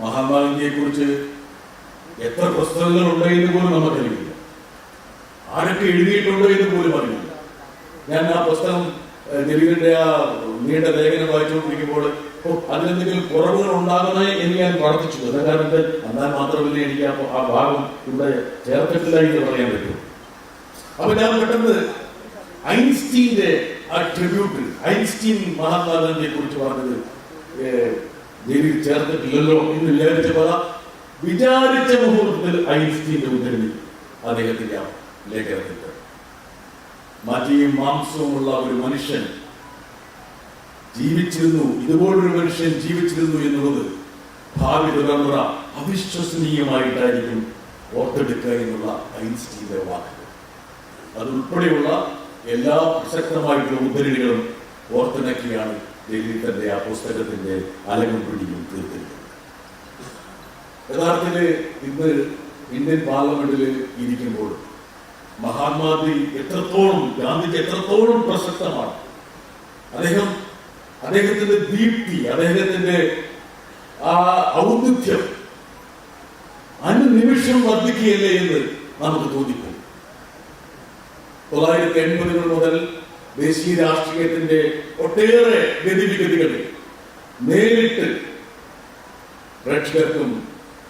മഹാത്മാഗാന്ധിയെ കുറിച്ച് എത്ര പുസ്തകങ്ങൾ ഉണ്ട് എന്ന് പോലും നമുക്കറിയില്ല. ആരൊക്കെ എഴുതിയിട്ടുണ്ടോ എന്ന് പോലും അറിയില്ല. ഞാൻ ആ പുസ്തകം ദിലീപിന്റെ ആ നീണ്ട ലേഖനം വായിച്ചുകൊണ്ടിരിക്കുമ്പോൾ ഓ, അതിലെന്തെങ്കിലും കുറവുകൾ ഉണ്ടാകണേ എന്ന് ഞാൻ പ്രാർത്ഥിച്ചു. എന്ന കാരണത്തിൽ എന്നാൽ മാത്രമല്ല എനിക്ക് ആ ഭാഗം ഇവിടെ ചേർത്തിട്ടില്ല എന്ന് പറയാൻ പറ്റും. അപ്പൊ ഞാൻ പെട്ടെന്ന് ഐൻസ്റ്റീന്റെ ആ ട്രിബ്യൂട്ട് ഐൻസ്റ്റീൻ മഹാത്മാഗാന്ധിയെ കുറിച്ച് പറഞ്ഞത് ജയിലിൽ ചേർത്തിട്ടില്ലല്ലോ എന്ന് വിചാരിച്ച പല വിചാരിച്ച മുഹൂർത്തത്തിൽ ഐൻസ്റ്റീന്റെ ഉദ്ധരണി അദ്ദേഹത്തിന്റെ ആ ലേഖനത്തിൽ മതിയും മാംസവുമുള്ള ഒരു മനുഷ്യൻ ജീവിച്ചിരുന്നു ഇതുപോലൊരു മനുഷ്യൻ ജീവിച്ചിരുന്നു എന്നുള്ളത് ഭാവി തലമുറ അവിശ്വസനീയമായിട്ടായിരിക്കും ഓർത്തെടുക്കുക എന്നുള്ള ഐൻസ്റ്റീന്റെ വാക്കുകൾ അതുൾപ്പെടെയുള്ള എല്ലാ പ്രസക്തമായിട്ടുള്ള ഉദ്ധരണികളും ഓർത്തിണക്കിയാണ് ഡൽഹി തന്റെ ആ പുസ്തകത്തിന്റെ അലകും പിടിയും തീർത്തില്ല. യഥാർത്ഥത്തിൽ ഇന്ന് ഇന്ത്യൻ പാർലമെന്റിൽ ഇരിക്കുമ്പോൾ മഹാത്മാഗാന്ധി എത്രത്തോളം ഗാന്ധിജി എത്രത്തോളം പ്രസക്തമാണ്. അദ്ദേഹം അദ്ദേഹത്തിന്റെ ദീപ്തി അദ്ദേഹത്തിന്റെ ആ ഔന്നിത്യം അനുനിമിഷം വർദ്ധിക്കുകയല്ലേ എന്ന് നമുക്ക് തോന്നിപ്പോകും. തൊള്ളായിരത്തി എൺപതുകൾ മുതൽ ദേശീയ രാഷ്ട്രീയത്തിന്റെ ഒട്ടേറെ ഗതിവിഗതികളിൽ നേരിട്ട് പ്രേക്ഷകർക്കും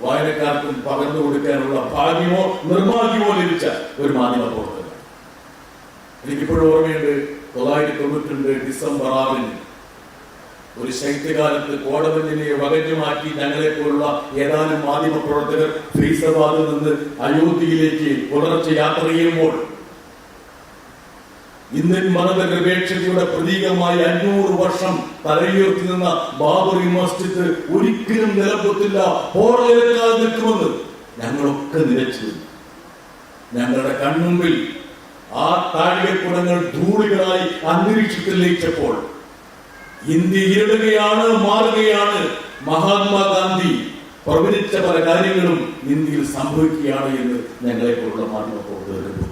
വായനക്കാർക്കും പകർന്നു കൊടുക്കാനുള്ള ഭാഗ്യമോ നിർഭാഗ്യമോ ലഭിച്ച ഒരു മാധ്യമ പ്രവർത്തകൻ എനിക്കിപ്പോഴും ഓർമ്മയുണ്ട് തൊള്ളായിരത്തി തൊണ്ണൂറ്റി രണ്ട് ഡിസംബർ ആറിന് ഒരു ശൈത്യകാലത്ത് കോടമഞ്ഞിനെ വകഞ്ഞു മാറ്റി ഞങ്ങളെ പോലുള്ള ഏതാനും മാധ്യമ പ്രവർത്തകർ ഫൈസബാദിൽ നിന്ന് അയോധ്യയിലേക്ക് പുലർച്ചെ യാത്ര ചെയ്യുമ്പോൾ ഇന്ത്യൻ മതനിരപേക്ഷതയുടെ പ്രതീകമായി അഞ്ഞൂറ് വർഷം തലയുയർത്തി നിന്ന ബാബറി മസ്ജിദ് ഒരിക്കലും നിലപൊത്തില്ല. പോറലേക്കാതെ നിൽക്കുമെന്ന് ഞങ്ങളൊക്കെ നിലച്ചു ഞങ്ങളുടെ കൺമുമ്പിൽ ആ താഴികക്കുടങ്ങൾ ധൂളികളായി അന്തരീക്ഷത്തിൽ ലയിച്ചപ്പോൾ ഇന്ത്യ ഇരടുകയാണ് മാറുകയാണ്. മഹാത്മാഗാന്ധി പ്രവചിച്ച പല കാര്യങ്ങളും ഇന്ത്യയിൽ സംഭവിക്കുകയാണ് എന്ന് ഞങ്ങളെ പോലുള്ള മാധ്യമ പ്രവർത്തകരെ ബോധിപ്പിച്ചു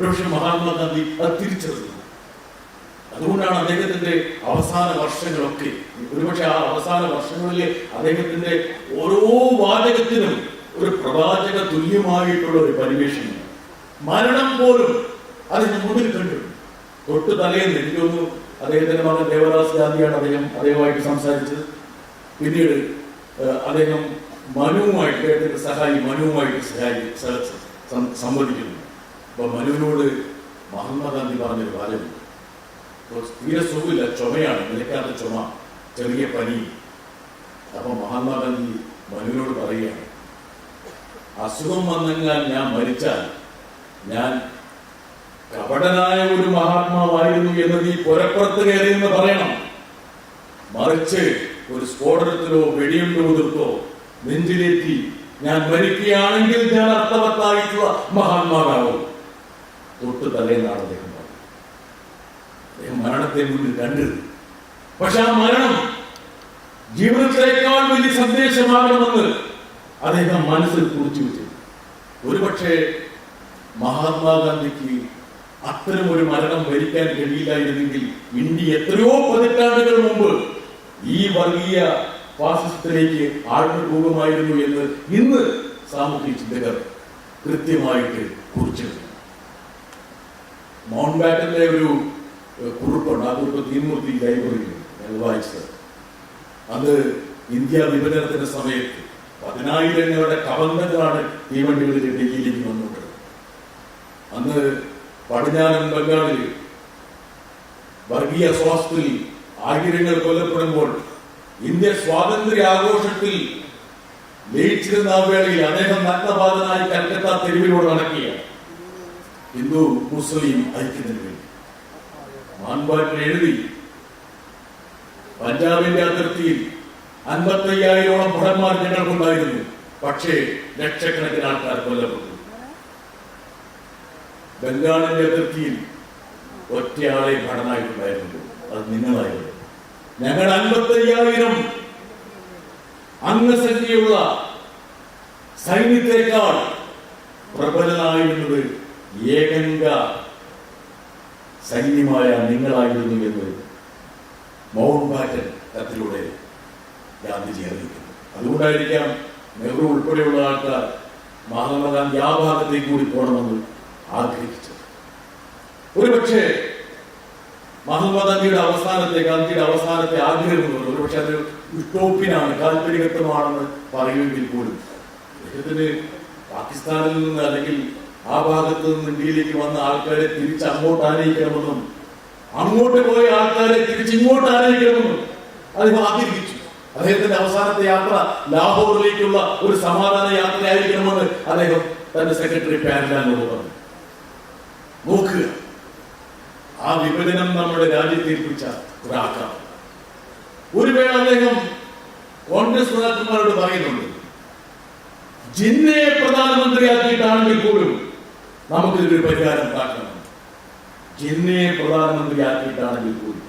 ഒരുപക്ഷെ മഹാത്മാഗാന്ധി അത് തിരിച്ചറിഞ്ഞു. അതുകൊണ്ടാണ് അദ്ദേഹത്തിന്റെ അവസാന വർഷങ്ങളൊക്കെ ഒരുപക്ഷെ ആ അവസാന വർഷങ്ങളിലെ അദ്ദേഹത്തിന്റെ ഓരോ വാചകത്തിനും ഒരു പ്രവാചക തുല്യമായിട്ടുള്ള ഒരു പരിവേഷണം മരണം പോലും അതിന് മുന്നിൽ കണ്ടു. തൊട്ട് തലേന്ന് എനിക്ക് അദ്ദേഹത്തിന്റെ മകൻ ദേവദാസ് ഗാന്ധിയാണ് അദ്ദേഹം അദ്ദേഹമായിട്ട് സംസാരിച്ചത്. പിന്നീട് അദ്ദേഹം മനുവുമായിട്ട് അദ്ദേഹത്തിന്റെ സഹായി മനുവുമായിട്ട് സഹായി സംവദിക്കുന്നു. അപ്പൊ മനുവിനോട് മഹാത്മാഗാന്ധി പറഞ്ഞൊരു കാര്യം. തീരെ സുഖമില്ല ചുമയാണ്. നിലക്കാത്ത ചുമ. ചെറിയ പനി. അപ്പൊ മഹാത്മാഗാന്ധി മനുവിനോട് പറയുകയാണ്. അസുഖം വന്നെങ്കിൽ ഞാൻ മരിച്ചാൽ ഞാൻ കപടനായ ഒരു മഹാത്മാവായിരുന്നു എന്ന് നീ പുരപ്പുറത്ത് കയറിയെന്ന് പറയണം. മറിച്ച് ഒരു സ്ഫോടനത്തിലോ വെടിയുണ്ടോ എതിർത്തോ നെഞ്ചിലേറ്റി ഞാൻ മരിക്കുകയാണെങ്കിൽ ഞാൻ അർത്ഥവത്തായിട്ടുള്ള മഹാത്മാവാകും തൊട്ട് തലേന്നാണ് അദ്ദേഹം പറഞ്ഞത് മരണത്തെ മുന്നിൽ കണ്ടത്. പക്ഷെ ആ മരണം ജീവിതത്തിലേക്കാൾ വലിയ സന്ദേശമാകണമെന്ന് അദ്ദേഹം മനസ്സിൽ കുറിച്ചു വെച്ചു. ഒരുപക്ഷെ മഹാത്മാഗാന്ധിക്ക് അത്തരം ഒരു മരണം ഭരിക്കാൻ കഴിയില്ലായിരുന്നെങ്കിൽ ഇന്ത്യ എത്രയോ പതിറ്റാണ്ടുകൾ മുമ്പ് ഈ വർഗീയ ഫാസിസത്തിലേക്ക് ആഴ്ന്നു പോകുമായിരുന്നു എന്ന് ഇന്ന് സാമൂഹ്യ ചിന്തകർ കൃത്യമായിട്ട് കുറിച്ചിരുന്നു മൗണ്ട് ബാറ്റന്റെ ഒരു കുറിപ്പുണ്ട്. ആ കുറിപ്പ് തീൻമൂർത്തി ലൈബ്രറിയിൽ ഞങ്ങൾ വായിച്ചത്. അത് ഇന്ത്യ വിഭജനത്തിന്റെ സമയത്ത് പതിനായിരങ്ങളുടെ കവന്തങ്ങളാണ് തീവണ്ടികളിൽ ഡൽഹിയിലേക്ക് വന്നത് അന്ന് പടിഞ്ഞാറൻ ബംഗാളിൽ വർഗീയ സ്വാസ്ഥ്യത്തിൽ ആയിരങ്ങൾ കൊല്ലപ്പെടുമ്പോൾ ഇന്ത്യ സ്വാതന്ത്ര്യ ആഘോഷത്തിൽ ലയിച്ചിരുന്ന വേളയിൽ അദ്ദേഹം നഗ്നപാതനായി കൽക്കത്ത തെരുവിലൂടെ നടക്കുകയാണ്. ഹിന്ദു മുസ്ലിം ഐക്യത്തിന് വേണ്ടി. മാൻപാറ്റിൽ എഴുതി പഞ്ചാബിന്റെ അതിർത്തിയിൽ അൻപത്തയ്യായിരോളം ഭടന്മാർ ഞങ്ങൾക്കുണ്ടായിരുന്നു. പക്ഷേ ലക്ഷക്കണക്കിന് ആൾക്കാർ കൊല്ലപ്പെട്ടു. ബംഗാളിന്റെ അതിർത്തിയിൽ ഒറ്റയാളെ ഭടനായിട്ടുണ്ടായിരുന്നു. അത് നിങ്ങളായിരുന്നു. ഞങ്ങൾ അൻപത്തയ്യായിരം അംഗസംഖ്യയുള്ള സൈന്യത്തെക്കാൾ പ്രബലനായിരുന്നത് ഏകംഗ സൈന്യമായ നിങ്ങളായിരുന്നു എന്ന് മൗണ്ട് ബാറ്റൻ കത്തിലൂടെ ഗാന്ധിജി അറിയിക്കുന്നു. അതുകൊണ്ടായിരിക്കാം നെഹ്റു ഉൾപ്പെടെയുള്ള ആൾക്കാർ മഹാത്മാഗാന്ധി ആ ഭാഗത്തേക്ക് കൂടി പോകണമെന്ന് ആഗ്രഹിച്ചത്. ഒരുപക്ഷെ മഹാത്മാഗാന്ധിയുടെ അവസാനത്തെ ഗാന്ധിയുടെ അവസാനത്തെ ആഗ്രഹം എന്ന് പറയുന്നത് ഒരുപക്ഷെ അത് യുട്ടോപ്പിനാണ് കാൽപ്പനികത്വമാണെന്ന് പറയുമെങ്കിൽ പോലും അദ്ദേഹത്തിന് പാകിസ്ഥാനിൽ നിന്ന് അല്ലെങ്കിൽ ആ ഭാഗത്ത് നിന്ന് ഇന്ത്യയിലേക്ക് വന്ന ആൾക്കാരെ തിരിച്ച് അങ്ങോട്ട് ആനയിക്കണമെന്നും അങ്ങോട്ട് പോയ ആൾക്കാരെ തിരിച്ച് ഇങ്ങോട്ട് ആനയിക്കണമെന്നും അദ്ദേഹം ആഗ്രഹിച്ചു. അദ്ദേഹത്തിന്റെ അവസാനത്തെ യാത്ര ലാഹോറിലേക്കുള്ള ഒരു സമാധാന യാത്രയായിരിക്കണമെന്ന് അദ്ദേഹം തന്റെ സെക്രട്ടറി പാനലാനോട് പറഞ്ഞു. നോക്കുക. ആ വിഭജനം നമ്മുടെ രാജ്യത്തെ ഏൽപ്പിച്ച ഒരാക്രമം ഒരു വേള അദ്ദേഹം കോൺഗ്രസ് നേതാക്കന്മാരോട് പറയുന്നുണ്ട്. ജിന്നയെ പ്രധാനമന്ത്രിയാക്കിയിട്ടാണെങ്കിൽ പോലും നമുക്കിതൊരു പരിഹാരം ഉണ്ടാക്കണം. ജിന്നയെ പ്രധാനമന്ത്രിയാക്കിയിട്ടാണെങ്കിൽ പോലും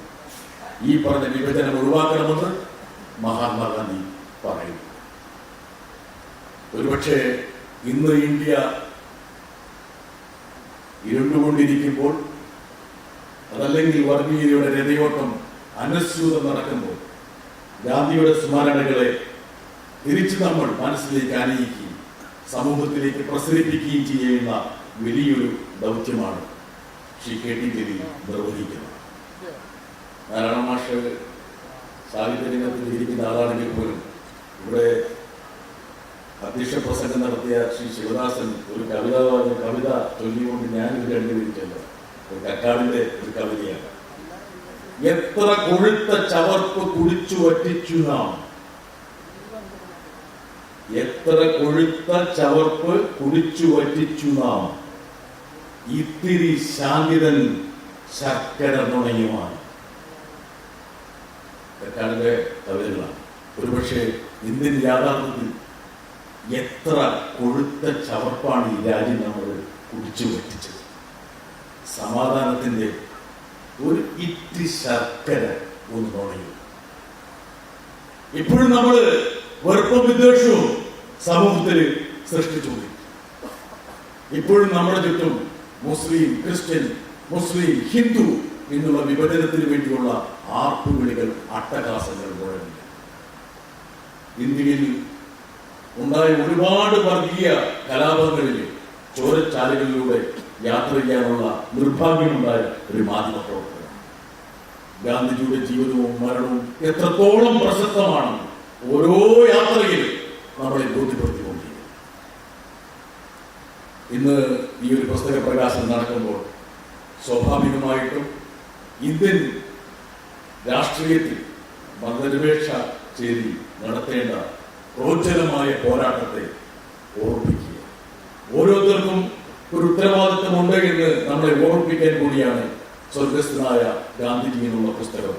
ഈ പറഞ്ഞ വിഭജനം ഒഴിവാക്കണമെന്ന് മഹാത്മാഗാന്ധി പറയുന്നു. ഒരുപക്ഷെ ഇന്ന് ഇന്ത്യ ഇരുണ്ടുകൊണ്ടിരിക്കുമ്പോൾ അതല്ലെങ്കിൽ വർഗീയതയുടെ രഥയോട്ടം അനുസ്യൂതം നടക്കുമ്പോൾ ഗാന്ധിയുടെ സ്മരണകളെ തിരിച്ചു നമ്മൾ മനസ്സിലേക്ക് അണിയിക്കുകയും സമൂഹത്തിലേക്ക് പ്രസരിപ്പിക്കുകയും ചെയ്യുന്ന വലിയൊരു ദൗത്യമാണ് ശ്രീ കെ ടി ജലീൽ നിർവഹിക്കുന്നത്. നാരായണ മാഷ് സാഹിത്യ രംഗത്ത് ഇരിക്കുന്ന ആളാണെങ്കിൽ പോലും ഇവിടെ അധ്യക്ഷ പ്രസംഗം നടത്തിയ ശ്രീ ശിവദാസൻ ഒരു കവിത പറഞ്ഞ കവിത ചൊല്ലിക്കൊണ്ട് ഞാൻ ഇത് കണ്ടുപിടിച്ചല്ലോ ഒരു കക്കാടിന്റെ ഒരു കവിതയാണ്. എത്ര കൊഴുത്ത ചവർപ്പ് കുടിച്ചു വറ്റിച്ചു നാം. എത്ര കൊഴുത്ത ചവർപ്പ് കുടിച്ചു വറ്റിച്ചു നാം. ഇത്തിരി ശാന്തിതൻ ശർക്കര നുണയുമാണ്. കക്കാടിന്റെ കവിതകളാണ്. ഒരുപക്ഷെ ഇന്ത്യൻ യാഥാർത്ഥ്യത്തിൽ എത്ര കൊഴുത്ത ചവർപ്പാണ് ഈ രാജ്യം നമ്മൾ കുടിച്ചു പറ്റിച്ചത്. സമാധാനത്തിന്റെ ഒരു ഇത്തി ശർക്കര ഒന്ന് നുണയും. ഇപ്പോഴും നമ്മൾ വെറുപ്പും വിദ്വേഷവും സമൂഹത്തിൽ സൃഷ്ടിച്ചു ഇപ്പോഴും നമ്മുടെ ചുറ്റും മുസ്ലിം ക്രിസ്ത്യൻ മുസ്ലിം ഹിന്ദു എന്നുള്ള വിഭജനത്തിന് വേണ്ടിയുള്ള ആർപ്പുവിളികൾ അട്ടഹാസങ്ങൾ മുഴങ്ങി. ഇന്ത്യയിൽ ഉണ്ടായ ഒരുപാട് വർഗീയ കലാപങ്ങളിൽ ചോരച്ചാലുകളിലൂടെ യാത്ര ചെയ്യാനുള്ള നിർഭാഗ്യമുണ്ടായ ഒരു മാധ്യമ പ്രവർത്തകർ ഗാന്ധിജിയുടെ ജീവിതവും മരണവും എത്രത്തോളം പ്രസക്തമാണ് ഓരോ യാത്രയിലും നമ്മളെ ബോധ്യപ്പെടുത്തിക്കൊണ്ടിരിക്കുന്നു. ഇന്ന് ഈ ഒരു പുസ്തക പ്രകാശനം നടക്കുമ്പോൾ സ്വാഭാവികമായിട്ടും ഇന്ത്യൻ രാഷ്ട്രീയത്തിൽ മതനിരപേക്ഷ ചേരി നടത്തേണ്ട പ്രോജ്ജലമായ പോരാട്ടത്തെ ഓർമ്മിക്കുക. ഓരോരുത്തർക്കും ഒരു ഉത്തരവാദിത്വമുണ്ട് എന്ന് നമ്മളെ ഓർമ്മിപ്പിക്കാൻ കൂടിയാണ് സ്വർഗസ്ഥനായ ഗാന്ധിജി പുസ്തകം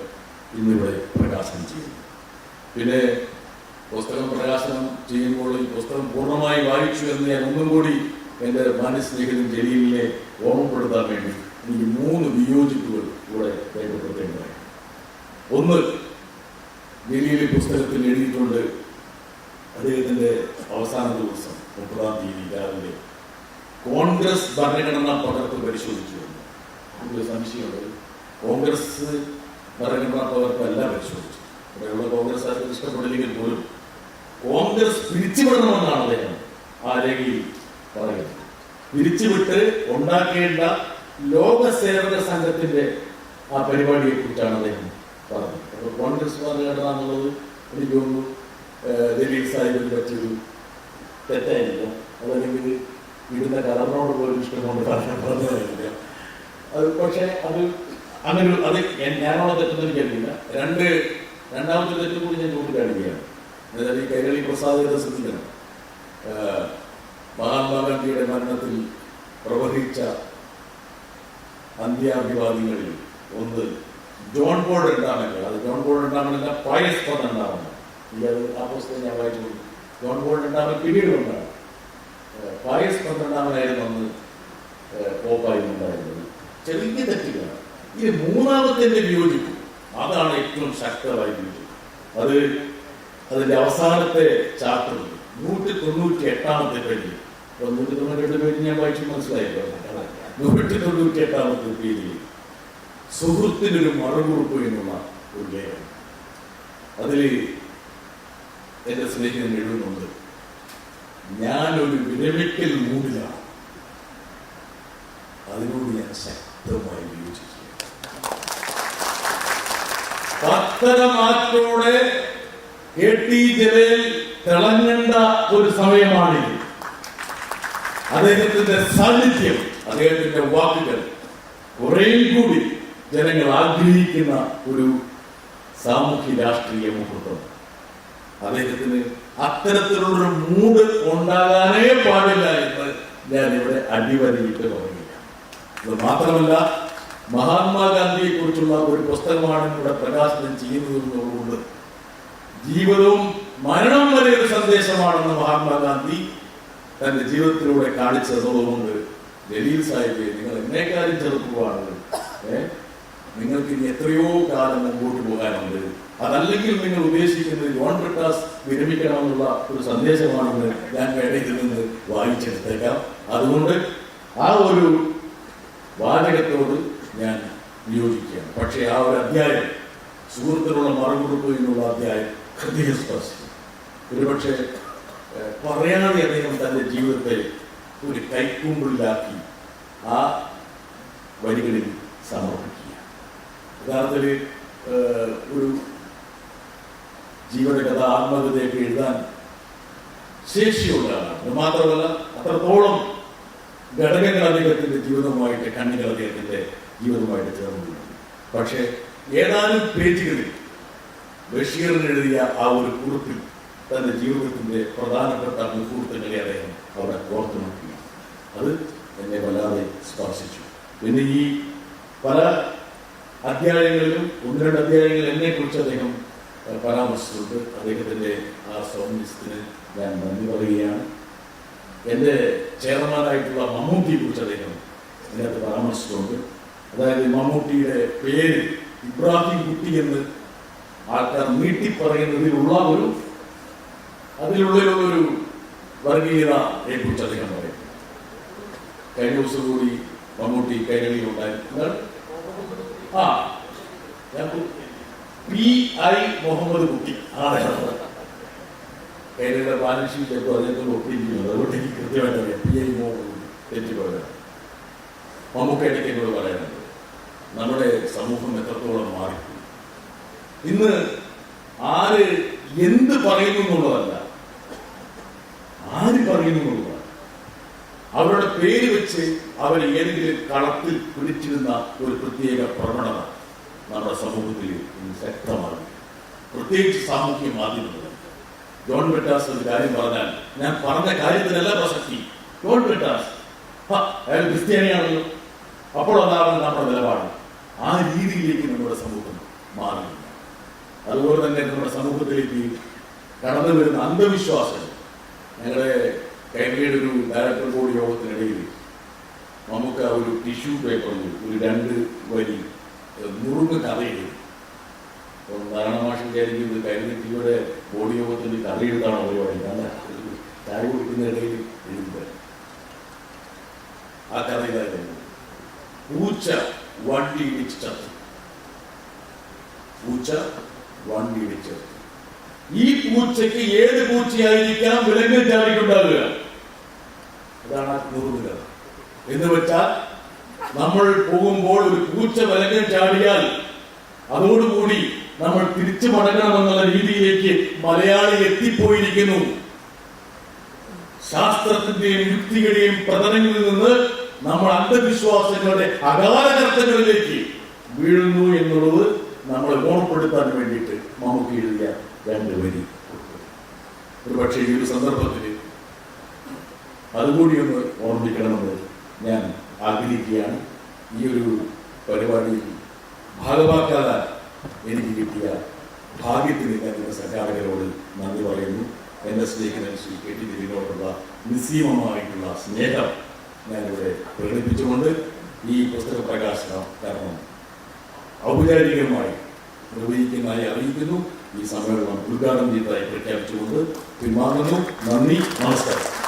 ഇന്നിവിടെ പ്രകാശനം ചെയ്യുന്നത്. പിന്നെ പുസ്തകം പ്രകാശനം ചെയ്യുമ്പോൾ ഈ പുസ്തകം പൂർണമായി വായിച്ചു എന്ന് ഞാൻ ഒന്നും കൂടി എന്റെ മാന്യസ്നേഹിതൻ ജലീലിനെ ഓർമ്മപ്പെടുത്താൻ വേണ്ടി എനിക്ക് മൂന്ന് വിയോജിപ്പുകൾ ഇവിടെ രേഖപ്പെടുത്തേണ്ടതായി ഒന്ന് ജലീലി പുസ്തകത്തിൽ എഴുതിയിട്ടുണ്ട് അദ്ദേഹത്തിന്റെ അവസാന ദിവസം മുപ്പതാം തീയതി രാവിലെ കോൺഗ്രസ് ഭരണഘടനാ പകർപ്പ് പരിശോധിച്ചു. എനിക്കൊരു സംശയമുണ്ട്. കോൺഗ്രസ് ഭരണഘടനാ പകർപ്പല്ല പരിശോധിച്ചു ഇവിടെയുള്ള കോൺഗ്രസ് ഇഷ്ടപ്പെടില്ലെങ്കിൽ പോലും കോൺഗ്രസ് പിരിച്ചുവിടണമെന്നാണ് അദ്ദേഹം ആ രേഖയിൽ പറയുന്നത് പിരിച്ചുവിട്ട് ഉണ്ടാക്കേണ്ട ലോകസേവക സംഘത്തിന്റെ ആ പരിപാടിയെ കുറിച്ചാണ് അദ്ദേഹം പറഞ്ഞത്. അപ്പോൾ കോൺഗ്രസ് ഭരണഘടന എന്നുള്ളത് എനിക്ക് തോന്നുന്നു ദിലീപ് സാഹിബിന് പറ്റിയൊരു തെറ്റായിരിക്കാം. അതല്ലെങ്കിൽ ഇടുന്ന കളറിനോട് പോലും ഇഷ്ടമുണ്ട് പറഞ്ഞ അത് പക്ഷേ അത് അങ്ങനെ അത് ഞാനോട് തെറ്റെന്ന് എനിക്കറിയില്ല രണ്ട് രണ്ടാമത്തെ തെറ്റും കൂടി ഞാൻ ചൂണ്ടിക്കാണിക്കുകയാണ്. അതായത് ഈ കൈരളി പ്രസാദിയുടെ ഏഹ്, മഹാത്മാഗാന്ധിയുടെ മരണത്തിൽ പ്രവഹിച്ച അന്ത്യാഭിവാദികളിൽ ഒന്ന് ജോൺ പോൾ രണ്ടാമല്ല അത് ജോൺ പോൾ രണ്ടാമല്ല പായസ് പന്ത്രണ്ടാമല്ല ഈ അത് ആ പുസ്തകം ഞാൻ വായിച്ചു. ജോൺ പോൾ രണ്ടാമൻ പിന്നീട് കൊണ്ടാണ്. പായസ് പന്ത്രണ്ടാമനായിരുന്നു അന്ന് പോപ്പായി ഉണ്ടായിരുന്നത്. ചെറിയ തെറ്റുകളാണ്. ഈ മൂന്നാമത്തെ വിയോജിപ്പ് അതാണ് ഏറ്റവും ശക്തമായി വിയോജിപ്പ് അത് അതിന്റെ അവസാനത്തെ ചാപ്റ്റർ നൂറ്റി തൊണ്ണൂറ്റി എട്ടാമത്തെ പേജിൽ നൂറ്റി തൊണ്ണൂറ്റി എട്ട് പേര് ഞാൻ വായിച്ചു മനസ്സിലായല്ലോ. നൂറ്റി തൊണ്ണൂറ്റി എട്ടാമത്തെ പേരിൽ സുഹൃത്തിനൊരു മറുകുറിപ്പ് എന്നുള്ള ഒരു ലേഖനം. അതിൽ എന്റെ സ്നേഹിതൻ എഴുതുന്നുണ്ട്. ഞാനൊരു വിരമിക്കൽ മൂടിലാണ്. അതിനോട് ഞാൻ ശക്തമായി വിയോജിക്കുന്നു പത്തരമാറ്റോടെ കെ ടി ജലീൽ തിളങ്ങേണ്ട ഒരു സമയമാണിത്. അദ്ദേഹത്തിന്റെ സാന്നിധ്യം അദ്ദേഹത്തിന്റെ വാക്കുകൾ കുറെ കൂടി ജനങ്ങൾ ആഗ്രഹിക്കുന്ന ഒരു സാമൂഹ്യ രാഷ്ട്രീയ മുഹൂർത്തം. അദ്ദേഹത്തിന് അത്തരത്തിലുള്ളൊരു മൂഡ് ഉണ്ടാകാനേ പാടില്ല എന്ന് ഞാൻ ഇവിടെ അടിവരയിട്ട് പറയുകയാണ്. അത് മാത്രമല്ല മഹാത്മാഗാന്ധിയെ കുറിച്ചുള്ള ഒരു പുസ്തകമാണ് ഇവിടെ പ്രകാശനം ചെയ്യുന്നതെന്നുള്ളത് ജീവിതവും മരണം വരെ ഒരു സന്ദേശമാണെന്ന് മഹാത്മാഗാന്ധി തന്റെ ജീവിതത്തിലൂടെ കാണിച്ചതുകൊണ്ട് ജലീൽ സാഹിബ് നിങ്ങൾ എന്നെക്കാളും ചെറുപ്പമാണ് നിങ്ങൾക്ക് ഇനി എത്രയോ കാലം മുമ്പോട്ട് പോകാനുണ്ട്. അതല്ലെങ്കിൽ നിങ്ങൾ ഉദ്ദേശിക്കുന്നത് ജോൺ പ്രകാശ് വിരമിക്കണമെന്നുള്ള ഒരു സന്ദേശമാണെന്ന് ഞാൻ വേണയിൽ നിന്ന് വായിച്ചെടുത്തേക്കാം. അതുകൊണ്ട് ആ ഒരു വാചകത്തോട് ഞാൻ വിയോജിക്കുകയാണ്. പക്ഷേ ആ ഒരു അധ്യായം സുഹൃത്തിനുള്ള മറുകുറിപ്പ് എന്നുള്ള അധ്യായം ഹൃദയസ്പർശി ഒരുപക്ഷെ പറയാതെ അദ്ദേഹം തന്റെ ജീവിതത്തെ ഒരു കൈക്കൂമ്പിളിലാക്കി ആ വരികളിൽ സമർപ്പിക്കുക. യഥാർത്ഥത്തിൽ ഒരു ഒരു കഥ ആത്മകഥയൊക്കെ എഴുതാൻ ശേഷിയുള്ള ആളാണ്. മാത്രമല്ല അത്രത്തോളം ഘടകങ്ങൾ അദ്ദേഹത്തിന്റെ ജീവിതവുമായിട്ട് കണ്ണികൾ അദ്ദേഹത്തിന്റെ ജീവിതവുമായിട്ട് ചേർന്നിട്ടുണ്ട്. പക്ഷേ ഏതാനും പേജുകളിൽ ബഷീറിന് എഴുതിയ ആ ഒരു കുറിപ്പിൽ തന്റെ ജീവിതത്തിന്റെ പ്രധാനപ്പെട്ട മുഹൂർത്തങ്ങളെ അദ്ദേഹം അവിടെ ഓർത്തു നോക്കി അത് എന്നെ വല്ലാതെ സ്പർശിച്ചു. പിന്നെ ഈ പല അധ്യായങ്ങളിലും ഒന്ന് രണ്ട് അധ്യായങ്ങളിൽ എന്നെ കുറിച്ച് അദ്ദേഹം പരാമർശിച്ചിട്ടുണ്ട്. അദ്ദേഹത്തിന്റെ ആ സൗമ്യത്തിന് ഞാൻ നന്ദി പറയുകയാണ്. എന്റെ ചെയർമാനായിട്ടുള്ള മമ്മൂട്ടിയെ കുറിച്ച് അദ്ദേഹം അതിനകത്ത് പരാമർശിച്ചിട്ടുണ്ട്. അതായത് മമ്മൂട്ടിയുടെ പേര് ഇബ്രാഹിം കുട്ടി എന്ന് ആൾക്കാർ നീട്ടി പറയുന്നതിലുള്ള ഒരു അതിലുള്ള ഒരു വർഗീയതയെ കുറിച്ച് അദ്ദേഹം പറയും. കഴിഞ്ഞ ദിവസം കൂടി മമ്മൂട്ടി കൈരളി ഉണ്ടായിരുന്നു ആ പി ഐ മുഹമ്മദ് കുട്ടി. അതെ ബാലൻസ് ഷീറ്റ് ഒക്കെ ഒപ്പിയിരിക്കുന്നത് അതുകൊണ്ട് എനിക്ക് കൃത്യമായിട്ട് പി ഐ മുഹമ്മദ് ഇടയ്ക്ക് എന്നോട് നമ്മുടെ സമൂഹം എത്രത്തോളം മാറി ഇന്ന് ആര് എന്ത് പറയുന്നു എന്നുള്ളതല്ല പറയുന്നു അവരുടെ പേര് വെച്ച് അവർ ഏതെങ്കിലും കളത്തിൽ പിടിച്ചിരുന്ന ഒരു പ്രത്യേക പ്രവണത നമ്മുടെ സമൂഹത്തിൽ ശക്തമാണ് പ്രത്യേകിച്ച് സാമൂഹ്യ മാധ്യമങ്ങൾ. ജോൺ ബെട്ടാസ് ഒരു കാര്യം പറഞ്ഞാൽ ഞാൻ പറഞ്ഞ കാര്യത്തിനല്ല പ്രസക്തി. ജോൺ ബെട്ടാസ് അയാൾ ക്രിസ്ത്യാനിയാണല്ലോ. അപ്പോൾ അതാണ് നമ്മുടെ നിലപാട്. ആ രീതിയിലേക്ക് നമ്മുടെ സമൂഹം മാറുന്നു. അതുപോലെ തന്നെ നമ്മുടെ സമൂഹത്തിലേക്ക് കടന്നു വരുന്ന അന്ധവിശ്വാസങ്ങൾ. ഞങ്ങളുടെ കൈരളിയുടെ ഒരു ഡയറക്ടർ ബോർഡ് യോഗത്തിനിടയിൽ നമുക്ക് ഒരു ടിഷ്യൂ പേപ്പറിൽ ഒരു രണ്ട് വരി നുറുങ്ങ് കഥയെഴുതി. അപ്പോൾ നാരായണമാഷ് വിചാരിക്കുന്നത് കൈരളി ബോഡി യോഗത്തിൽ കഥ എഴുതാണോ പരിപാടി അല്ല ചായ കുടിക്കുന്ന ഇടയിൽ എഴുതുക ആ കഥ ഇതായിരുന്നു. പൂച്ച വണ്ടി ഇടിച്ച് ചത്തു. പൂച്ച വണ്ടി ഇടിച്ച് ഈ പൂച്ചയ്ക്ക് ഏത് പൂച്ചയായിരിക്കാം വിലങ്ങൾ ചാടിയിട്ടുണ്ടാവുക ആ എന്ന് വെച്ചാൽ നമ്മൾ പോകുമ്പോൾ ഒരു പൂച്ച വിലങ്ങൽ ചാടിയാൽ അതോടുകൂടി നമ്മൾ തിരിച്ചു മടങ്ങണമെന്നുള്ള രീതിയിലേക്ക് മലയാളി എത്തിപ്പോയിരിക്കുന്നു. ശാസ്ത്രത്തിന്റെയും യുക്തികളുടെയും പ്രതലങ്ങളിൽ നിന്ന് നമ്മൾ അന്ധവിശ്വാസങ്ങളുടെ അകാല കർത്തങ്ങളിലേക്ക് വീഴുന്നു എന്നുള്ളത് നമ്മളെ ഓർമ്മപ്പെടുത്താൻ വേണ്ടിയിട്ട് നമുക്ക് എഴുതിയ രണ്ട് വരി. ഒരു പക്ഷേ ഈ ഒരു സന്ദർഭത്തിൽ അതുകൂടി ഒന്ന് ഓർമ്മിക്കണമെന്ന് ഞാൻ ആഗ്രഹിക്കുകയാണ്. ഈ ഒരു പരിപാടിയിൽ ഭാഗമാക്കാതെ എനിക്ക് കിട്ടിയ ഭാഗ്യത്തിന് എന്റെ സംഘാടകരോട് നന്ദി പറയുന്നു. എന്റെ സ്നേഹിതൻ ശ്രീ കെ ടി ദിലീപിനോടുള്ള നിസ്സീമമായിട്ടുള്ള സ്നേഹം ഞാനിവിടെ പ്രകടിപ്പിച്ചുകൊണ്ട് ഈ പുസ്തക പ്രകാശനം കാരണം ഔപചാരികമായി നിർവഹിക്കുന്നതായി അറിയിക്കുന്നു. ഈ സമ്മേളനം ഉദ്ഘാടനം ചെയ്തതായി പ്രഖ്യാപിച്ചുകൊണ്ട് പിന്മാറുന്നു നന്ദി നമസ്കാരം.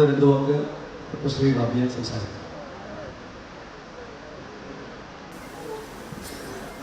നമ്മളോട് രണ്ട് വാക്ക് ശ്രീ നവ്യ സംസാരിക്കും